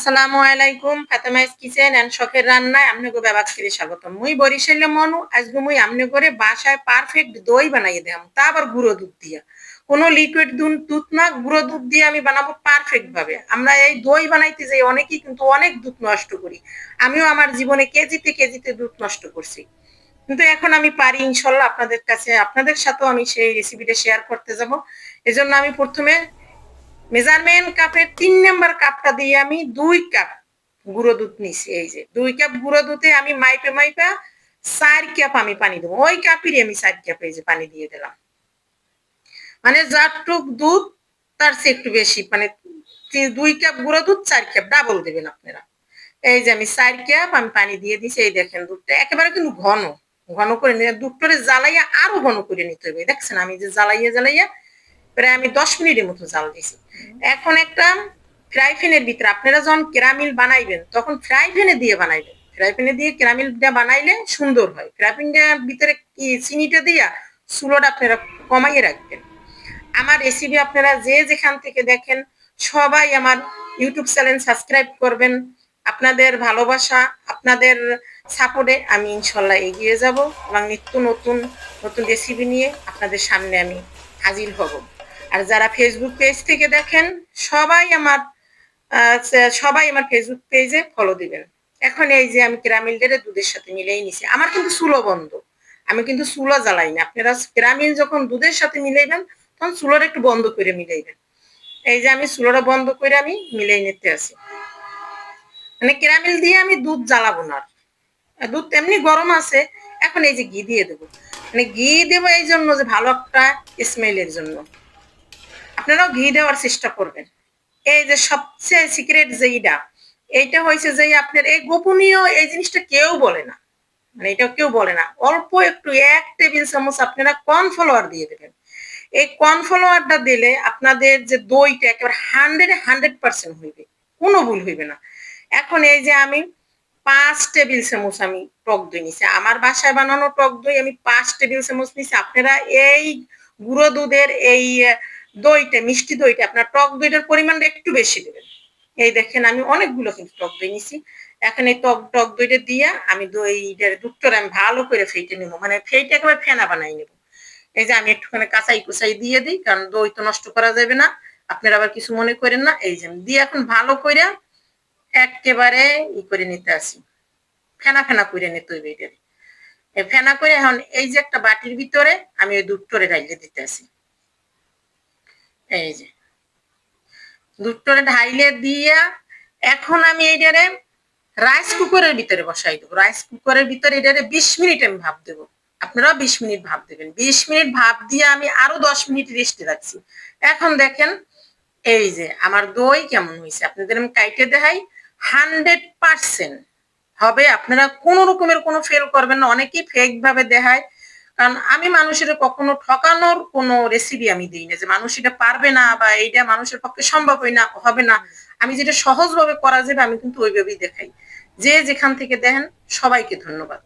আসসালামু আলাইকুম ফাতেমাইস kitchen and শখের রান্নায় আমনে গো করে স্বাগতম। মুই বরিশালে মনু, আজকে মুই আমনে করে বাসায় পারফেক্ট দই বানাইয়ে দিলাম তা আবার গুঁড়ো দুধ দিয়া। কোনো লিকুইড দুধ দুধ না, গুঁড়ো দুধ দিয়ে আমি বানাবো পারফেক্ট ভাবে। আমরা এই দই বানাইতে যাই অনেকেই কিন্তু অনেক দুধ নষ্ট করি। আমিও আমার জীবনে কেজিতে কেজিতে দুধ নষ্ট করছি। কিন্তু এখন আমি পারি, ইনশাল্লাহ আপনাদের কাছে আপনাদের সাথেও আমি সেই রেসিপিটা শেয়ার করতে যাব। এজন্য আমি প্রথমে মেজারমেন্ট কাপের তিন নাম্বার কাপটা দিয়ে আমি দুই কাপ গুঁড়ো দুধ নিছি, এই যে। দুই কাপ গুঁড়ো দুধে আমি মাইপে মাইপা চার কাপ আমি পানি দেবো। ওই কাপেরই আমি চার কাপ এই যে পানি দিয়ে দিলাম। মানে যারটুক দুধ, তার চেয়ে একটু বেশি। মানে দুই কাপ গুঁড়ো দুধ, চার কাপ ডাবল দেবেন আপনারা। এই যে আমি চার কাপ আমি পানি দিয়ে দিছি, এই দেখেন দুধটা একেবারে কিন্তু ঘন। ঘন করে নিয়ে দুধটারে জ্বালাইয়া আরও ঘন করে নিতে হবে। দেখছেন আমি যে জ্বালাইয়া জ্বালাইয়া প্রায় আমি দশ মিনিটের মতো জাল দিয়েছি। এখন একটা ফ্রাই প্যানের ভিতরে আপনারা যখন কেরামিল বানাইবেন তখন ফ্রাই প্যানে দিয়ে বানাইবেন। ফ্রাই প্যানে দিয়ে কেরামিলটা বানাইলে সুন্দর হয়। ফ্রাই প্যানটার ভিতরে কি চিনিটা দিয়া চুলোটা আপনারা কমাইয়ে রাখবেন। আমার রেসিপি আপনারা যে যেখান থেকে দেখেন সবাই আমার ইউটিউব চ্যানেল সাবস্ক্রাইব করবেন। আপনাদের ভালোবাসা আপনাদের সাপোর্টে আমি ইনশাল্লাহ এগিয়ে যাব এবং নিত্য নতুন নতুন রেসিপি নিয়ে আপনাদের সামনে আমি হাজির হব। আর যারা ফেসবুক পেজ থেকে দেখেন, সবাই আমার সবাই আমার ফেসবুক পেজে ফলো দিবেন। এখন এই যে আমি কেরামিলটারে দুধের সাথে মিলেই নিছি। আমার কিন্তু চুলো বন্ধ। আমি কিন্তু চুলো জ্বালাই না। আপনারা কেরামিল যখন দুধের সাথে মিলাইবেন, তখন চুলোটা একটু বন্ধ করে মিলাইবেন। এই যে আমি চুলোটা বন্ধ করে আমি মিলাই নিতে আছি। মানে কেরামিল দিয়ে আমি দুধ জ্বালাবো না দুধ এমনি গরম আছে। এখন এই যে ঘি দিয়ে দেবো। মানে ঘি দেবো এই জন্য যে ভালো একটা স্মেলের জন্য। আপনারাও ঘি দেওয়ার চেষ্টা করবেন। এই যে সবচেয়ে সিক্রেট যে এইটা হয়েছে যে আপনার এই গোপনীয় এই জিনিসটা কেউ বলে না। মানে এটা কেউ বলে না। অল্প একটু এক টেবিল চামচ আপনারা কর্নফ্লাওয়ার দিয়ে দেবেন। এই কর্নফ্লাওয়ারটা দিলে আপনাদের যে দইটা একেবারে হান্ড্রেড হান্ড্রেড পার্সেন্ট হইবে। কোনো ভুল হইবে না। এখন এই যে আমি পাঁচ টেবিল চামচ আমি টক দই নিছি। আমার বাসায় বানানো টক দই আমি পাঁচ টেবিল চামচ নিছি। আপনারা এই গুঁড়ো দুধের এই দইটা মিষ্টি দইটা আপনার টক দইটার পরিমাণটা একটু বেশি দেবেন। এই দেখেন আমি অনেকগুলো কিন্তু টক দই নিছি। এখন এই টক টক দইটা দিয়ে আমি দইটার দুধটা আমি ভালো করে ফেটে নেব। মানে ফেটে একেবারে ফেনা বানাই নেব। এই যে আমি একটুখানি কাঁচাই কুচাই দিয়ে দিই, কারণ দই তো নষ্ট করা যাবে না। আপনারা আবার কিছু মনে করেন না। এই যে দিয়ে এখন ভালো করে একেবারে ই করে নিতে আসি। ফেনা ফেনা করে নিতে হইবে এটারে। ফেনা করে এখন এই যে একটা বাটির ভিতরে আমি ওই দুধটরে ঢাইলে দিতে আসি। এই যে। দুধটরে ঢাইলে দিয়া এখন আমি এইটারে রাইস কুকারের ভিতরে বসাই দেবো। রাইস কুকারের ভিতরে এটারে বিশ মিনিট আমি ভাপ দেবো। আপনারাও বিশ মিনিট ভাপ দেবেন। বিশ মিনিট ভাপ দিয়ে আমি আরও দশ মিনিট রেস্টে রাখছি। এখন দেখেন এই যে আমার দই কেমন হয়েছে। আপনাদের আমি কাইটে দেখাই। হান্ড্রেড পার্সেন্ট হবে, আপনারা কোনো রকমের কোনো ফেল করবেন না। অনেকেই ফেক ভাবে দেখায়। কারণ আমি মানুষের কখনো ঠকানোর কোনো রেসিপি আমি দিই না যে মানুষ এটা পারবে না বা এইটা মানুষের পক্ষে সম্ভব হয় না, হবে না। আমি যেটা সহজভাবে করা যাবে আমি কিন্তু ওইভাবেই দেখাই। যে যেখান থেকে দেখেন সবাইকে ধন্যবাদ।